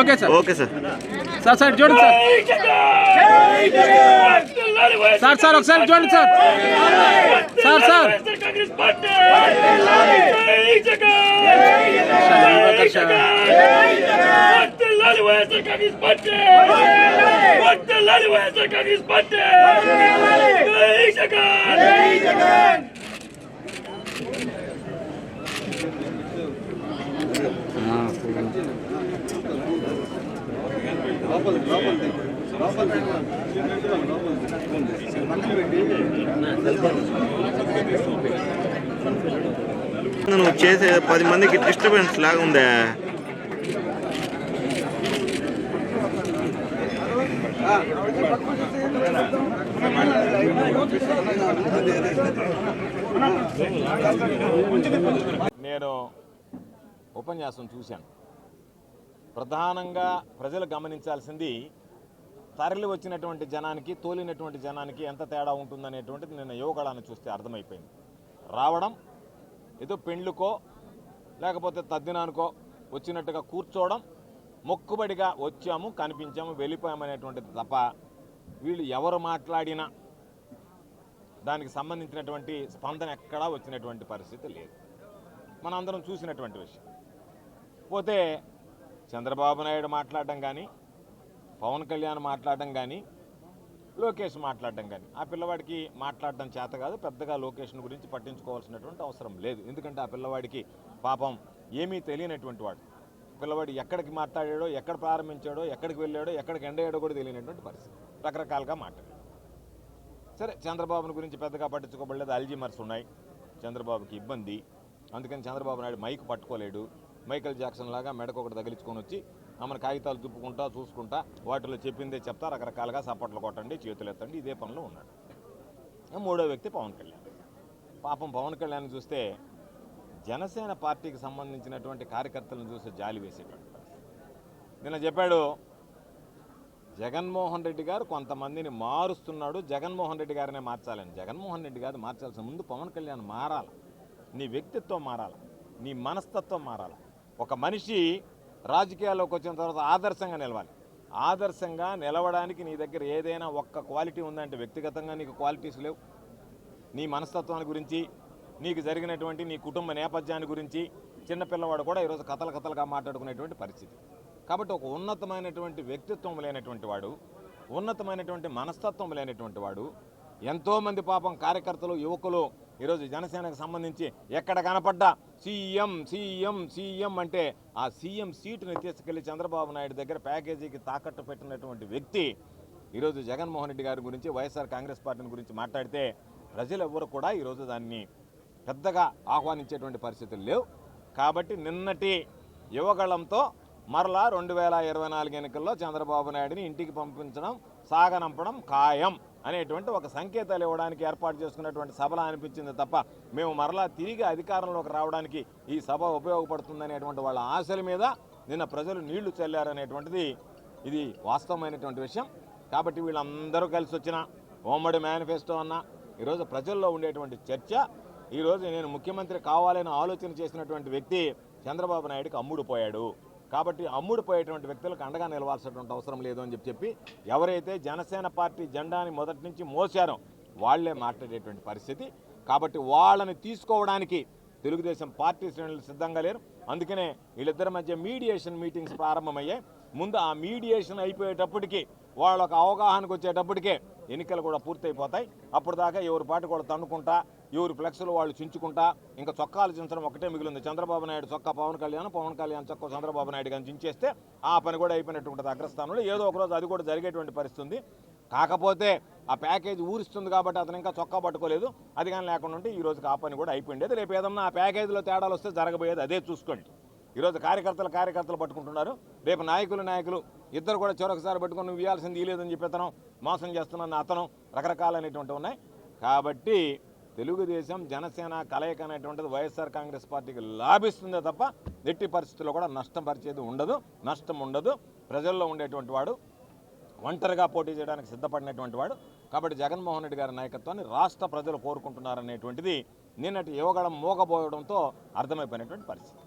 Okay sir okay sir sir sir చూడండి sir sir sir ఒకసారి చూడండి సార్ సార్ సార్ నువ్వు చేసే పది మందికి డిస్టర్బెన్స్ లాగా ఉందా. నేను ఉపన్యాసం చూశాను. ప్రధానంగా ప్రజలు గమనించాల్సింది తరలి వచ్చినటువంటి జనానికి తోలినటువంటి జనానికి ఎంత తేడా ఉంటుందనేటువంటిది నిన్న యువకళాన్ని చూస్తే అర్థమైపోయింది. రావడం ఏదో పెండ్లుకో లేకపోతే తద్దినానికో వచ్చినట్టుగా కూర్చోవడం మొక్కుబడిగా వచ్చాము కనిపించాము వెళ్ళిపోయామనేటువంటిది తప్ప వీళ్ళు ఎవరు మాట్లాడినా దానికి సంబంధించినటువంటి స్పందన ఎక్కడా వచ్చినటువంటి పరిస్థితి లేదు. మనందరం చూసినటువంటి విషయం. పోతే చంద్రబాబు నాయుడు మాట్లాడడం కానీ పవన్ కళ్యాణ్ మాట్లాడడం కానీ లోకేష్ మాట్లాడడం కానీ ఆ పిల్లవాడికి మాట్లాడడం చేత కాదు పెద్దగా లోకేష్ను గురించి పట్టించుకోవాల్సినటువంటి అవసరం లేదు. ఎందుకంటే ఆ పిల్లవాడికి పాపం ఏమీ తెలియనటువంటి వాడు. పిల్లవాడు ఎక్కడికి మాట్లాడాడో ఎక్కడ ప్రారంభించాడో ఎక్కడికి వెళ్ళాడో ఎక్కడికి ఎండయ్యాడో కూడా తెలియనటువంటి పరిస్థితి. రకరకాలుగా మాట్లాడాడు. సరే చంద్రబాబుని గురించి పెద్దగా పట్టించుకోబడలేదు. అల్జీమర్స్ ఉన్నాయి. చంద్రబాబుకి ఇబ్బంది. అందుకని చంద్రబాబు నాయుడు మైక్ పట్టుకోలేడు. మైకల్ జాక్సన్ లాగా మెడకు ఒకటి తగిలించుకొని వచ్చి ఆమెను కాగితాలు తిప్పుకుంటా చూసుకుంటా వాటిలో చెప్పిందే చెప్తా రకరకాలుగా సపోర్ట్లు కొట్టండి చేతులు ఎత్తండి ఇదే పనిలో ఉన్నాడు. మూడో వ్యక్తి పవన్ కళ్యాణ్. పాపం పవన్ కళ్యాణ్ చూస్తే జనసేన పార్టీకి సంబంధించినటువంటి కార్యకర్తలను చూసి జాలి వేసేటువంటి నిన్న చెప్పాడు జగన్మోహన్ రెడ్డి గారు కొంతమందిని మారుస్తున్నాడు జగన్మోహన్ రెడ్డి గారినే మార్చాలని. జగన్మోహన్ రెడ్డి గారు మార్చాల్సిన ముందు పవన్ కళ్యాణ్ మారాలి. నీ వ్యక్తిత్వం మారాలి నీ మనస్తత్వం మారాలి. ఒక మనిషి రాజకీయాల్లోకి వచ్చిన తర్వాత ఆదర్శంగా నిలవాలి. ఆదర్శంగా నిలవడానికి నీ దగ్గర ఏదైనా ఒక్క క్వాలిటీ ఉందంటే వ్యక్తిగతంగా నీకు క్వాలిటీస్ లేవు. నీ మనస్తత్వాన్ని గురించి నీకు జరిగినటువంటి నీ కుటుంబ నేపథ్యాన్ని గురించి చిన్నపిల్లవాడు కూడా ఈరోజు కథలు కథలుగా మాట్లాడుకునేటువంటి పరిస్థితి. కాబట్టి ఒక ఉన్నతమైనటువంటి వ్యక్తిత్వం లేనటువంటి వాడు ఉన్నతమైనటువంటి మనస్తత్వం లేనటువంటి వాడు ఎంతోమంది పాపం కార్యకర్తలు యువకులు ఈరోజు జనసేనకు సంబంధించి ఎక్కడ కనపడ్డా సీఎం సీఎం సీఎం అంటే ఆ సీఎం సీటుని తీసుకెళ్ళి చంద్రబాబు నాయుడు దగ్గర ప్యాకేజీకి తాకట్టు పెట్టినటువంటి వ్యక్తి ఈరోజు జగన్మోహన్ రెడ్డి గారి గురించి వైఎస్ఆర్ కాంగ్రెస్ పార్టీని గురించి మాట్లాడితే ప్రజలు ఎవ్వరు కూడా ఈరోజు దాన్ని పెద్దగా ఆహ్వానించేటువంటి పరిస్థితులు లేవు. కాబట్టి నిన్నటి యువగళంతో మరలా రెండు వేల ఇరవై నాలుగు ఎన్నికల్లో చంద్రబాబు నాయుడిని ఇంటికి పంపించడం సాగనంపడం ఖాయం. అనేటువంటి ఒక సంకేతాలు ఇవ్వడానికి ఏర్పాటు చేసుకున్నటువంటి సభలా అనిపించింది తప్ప మేము మరలా తిరిగి అధికారంలోకి రావడానికి ఈ సభ ఉపయోగపడుతుందనేటువంటి వాళ్ళ ఆశల మీద నిన్న ప్రజలు నీళ్ళు చల్లారనేటువంటిది ఇది వాస్తవమైనటువంటి విషయం. కాబట్టి వీళ్ళందరూ కలిసి వచ్చిన ఉమ్మడి మేనిఫెస్టో అన్న ఈరోజు ప్రజల్లో ఉండేటువంటి చర్చ. ఈరోజు నేను ముఖ్యమంత్రి కావాలని ఆలోచన చేసినటువంటి వ్యక్తి చంద్రబాబు నాయుడుకి అమ్ముడు పోయాడు. కాబట్టి అమ్ముడు పోయేటువంటి వ్యక్తులకు అండగా నిలవాల్సినటువంటి అవసరం లేదు అని చెప్పి చెప్పి ఎవరైతే జనసేన పార్టీ జెండాని మొదటి నుంచి మోసారో వాళ్ళే మాట్లాడేటువంటి పరిస్థితి. కాబట్టి వాళ్ళని తీసుకోవడానికి తెలుగుదేశం పార్టీ శ్రేణులు సిద్ధంగా లేరు. అందుకనే వీళ్ళిద్దరి మధ్య మీడియేషన్ మీటింగ్స్ ప్రారంభమయ్యాయి. ముందు ఆ మీడియేషన్ అయిపోయేటప్పటికీ వాళ్ళ ఒక అవగాహనకు వచ్చేటప్పటికే ఎన్నికలు కూడా పూర్తయిపోతాయి. అప్పుడు దాకా ఎవరి పాటు కూడా తన్నుకుంటా ఎవరి ఫ్లెక్స్లు వాళ్ళు చించుకుంటా ఇంకా చొక్కాలు చించడం ఒకటే మిగిలింది. చంద్రబాబు నాయుడు చొక్కా పవన్ కళ్యాణ్ పవన్ కళ్యాణ్ చొక్కా చంద్రబాబు నాయుడు కానీ చించేస్తే ఆ పని కూడా అయిపోయినట్టు ఉంటుంది అగ్రస్థానంలో. ఏదో ఒక రోజు అది కూడా జరిగేటువంటి పరిస్థితుంది. కాకపోతే ఆ ప్యాకేజ్ ఊరిస్తుంది కాబట్టి అతను ఇంకా చొక్కా పట్టుకోలేదు. అది కానీ లేకుండా ఉంటే ఈ రోజుకి ఆ పని కూడా అయిపోయింది. రేపు ఏదన్నా ఆ ప్యాకేజీలో తేడాలు వస్తే జరగబోయేది అదే చూసుకోండి. ఈరోజు కార్యకర్తలు కార్యకర్తలు పట్టుకుంటున్నారు. రేపు నాయకులు నాయకులు ఇద్దరు కూడా చివరొకసారి పట్టుకొని నువ్వు ఇవ్వాల్సింది ఇవ్వలేదని చెప్పి అతను మోసం చేస్తున్న అతను రకరకాలైనటువంటి ఉన్నాయి. కాబట్టి తెలుగుదేశం జనసేన కలయిక అనేటువంటిది వైఎస్ఆర్ కాంగ్రెస్ పార్టీకి లాభిస్తుందే తప్ప ఎట్టి పరిస్థితుల్లో కూడా నష్టం పరిచేది ఉండదు నష్టం ఉండదు. ప్రజల్లో ఉండేటువంటి వాడు ఒంటరిగా పోటీ చేయడానికి సిద్ధపడినటువంటి వాడు. కాబట్టి జగన్మోహన్ రెడ్డి గారి నాయకత్వాన్ని రాష్ట్ర ప్రజలు కోరుకుంటున్నారనేటువంటిది నిన్నటి యువగళం మోగబోయడంతో అర్థమైపోయినటువంటి పరిస్థితి.